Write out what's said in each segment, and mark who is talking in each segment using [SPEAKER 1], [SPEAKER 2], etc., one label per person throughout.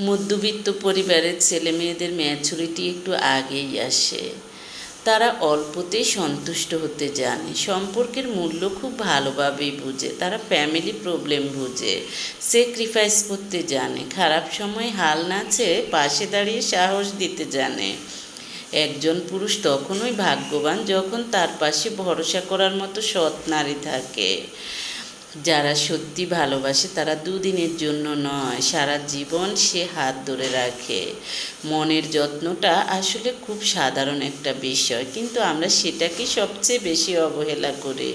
[SPEAKER 1] মধ্যবিত্ত পরিবারের ছেলে মেয়েদের ম্যাচুরিটি একটু আগেই আসে। তারা অল্পতেই সন্তুষ্ট হতে জানে। সম্পর্কের মূল্য খুব ভালোভাবেই বুঝে। তারা ফ্যামিলি প্রবলেম বুঝে। স্যাক্রিফাইস করতে জানে। খারাপ সময় হাল না ছেড়ে পাশে দাঁড়িয়ে সাহস দিতে জানে। একজন পুরুষ তখনই ভাগ্যবান যখন তার পাশে ভরসা করার মতো সৎ নারী থাকে। যারা সত্যি ভালোবাসে তারা দুদিনের জন্য নয়, সারা জীবন সে হাত ধরে রাখে। মনের যত্নটা আসলে খুব সাধারণ একটা বিষয়, কিন্তু আমরা সেটাকে সবচেয়ে বেশি অবহেলা করি।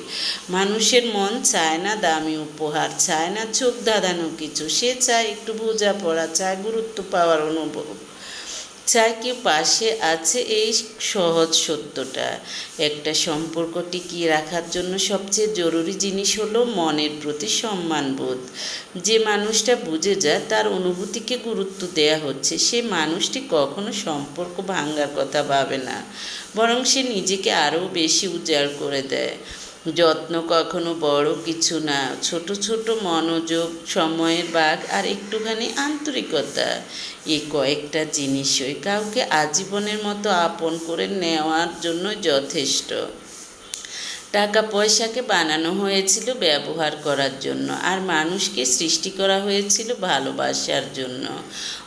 [SPEAKER 1] মানুষের মন চায় না দামি উপহার, চায় না চোখ ধাঁধানো কিছু, সে চায় একটু বোঝাপড়া, চায় গুরুত্ব পাওয়ার অনুভব। চায় কেউ পাশে আছে এই সহজ সত্যটা? একটা সম্পর্ক টিকিয়ে রাখার জন্য সবচেয়ে জরুরি জিনিস হলো মনের প্রতি সম্মানবোধ। যে মানুষটা বুঝে যায় তার অনুভূতিকে গুরুত্ব দেয়া হচ্ছে, সে মানুষটি কখনো সম্পর্ক ভাঙার কথা ভাবে না, বরং সে নিজেকে আরও বেশি উজাড় করে দেয়। যত্ন কখনো বড় কিছু না। ছোট ছোট মনোযোগ, সময়ের বাঘ আর একটুখানি আন্তরিকতা এই কয়েকটা জিনিসই কাউকে আজীবনের মতো আপন করে নেওয়ার জন্য যথেষ্ট। টাকা পয়সাকে বানানো হয়েছিল ব্যবহার করার জন্য আর মানুষকে সৃষ্টি করা হয়েছিল ভালোবাসার জন্য।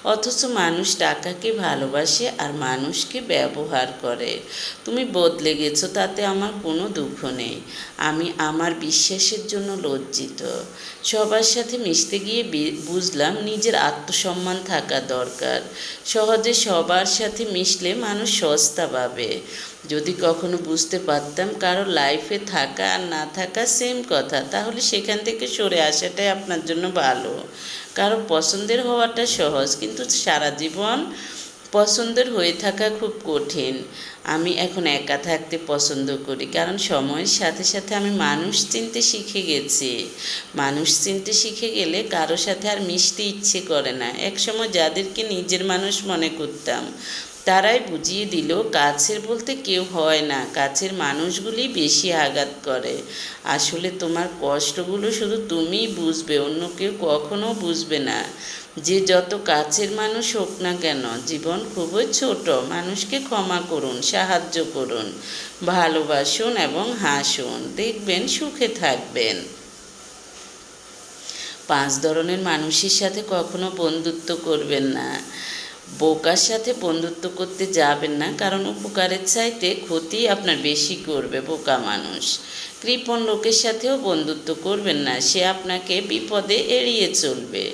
[SPEAKER 1] অথচ মানুষ টাকাকে ভালোবাসে আর মানুষকে ব্যবহার করে। তুমি বদলে গেছো, তাতে আমার কোনো দুঃখ নেই। আমি আমার বিশ্বাসের জন্য লজ্জিত। সবার সাথে মিশতে গিয়ে বুঝলাম নিজের আত্মসম্মান থাকা দরকার। সহজে সবার সাথে মিশলে মানুষ সস্তা পাবে। যদি কখনো বুঝতে পারতাম কারও লাইফে থাকা আর না থাকা সেম কথা, তাহলে সেখান থেকে সরে আসাটাই আপনার জন্য ভালো। কারও পছন্দের হওয়াটা সহজ, কিন্তু সারা জীবন পছন্দের হয়ে থাকা খুব কঠিন। আমি এখন একা থাকতে পছন্দ করি, কারণ সময়ের সাথে সাথে আমি মানুষ চিনতে শিখে গেছি। মানুষ চিনতে শিখে গেলে কারও সাথে আর মিশতে ইচ্ছে করে না। একসময় যাদেরকে নিজের মানুষ মনে করতাম তারাই বুঝিয়ে দিল কাছের বলতে কেউ হয় না। কাছের মানুষগুলি বেশি আঘাত করে। আসলে তোমার কষ্টগুলো শুধু তুমিই বুঝবে, অন্য কেউ কখনো বুঝবে না। যে যত কাছের মানুষ হোক না কেন, জীবন খুবই ছোট। মানুষকে ক্ষমা করুন, সাহায্য করুন, ভালোবাসুন এবং হাসুন। দেখবেন সুখে থাকবেন। পাঁচ ধরনের মানুষের সাথে কখনো বন্ধুত্ব করবেন না। বোকার সাথে বন্ধুত্ব করতে যাবেন না, কারণ উপকারের চাইতে ক্ষতি আপনার বেশি করবে বোকা মানুষ। কৃপণ লোকের সাথেও বন্ধুত্ব করবেন না, সে আপনাকে বিপদে এড়িয়ে চলবে।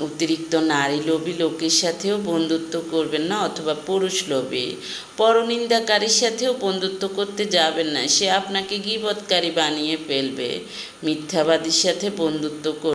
[SPEAKER 1] অতিরিক্ত নারী লোভী লোকের সাথেও বন্ধুত্ব করবেন না, অথবা পুরুষ লোভী। পরনিন্দাকারীর সাথেও বন্ধুত্ব করতে যাবেন না, সে আপনাকে গিবৎকারী বানিয়ে ফেলবে। মিথ্যাবাদীর সাথে বন্ধুত্ব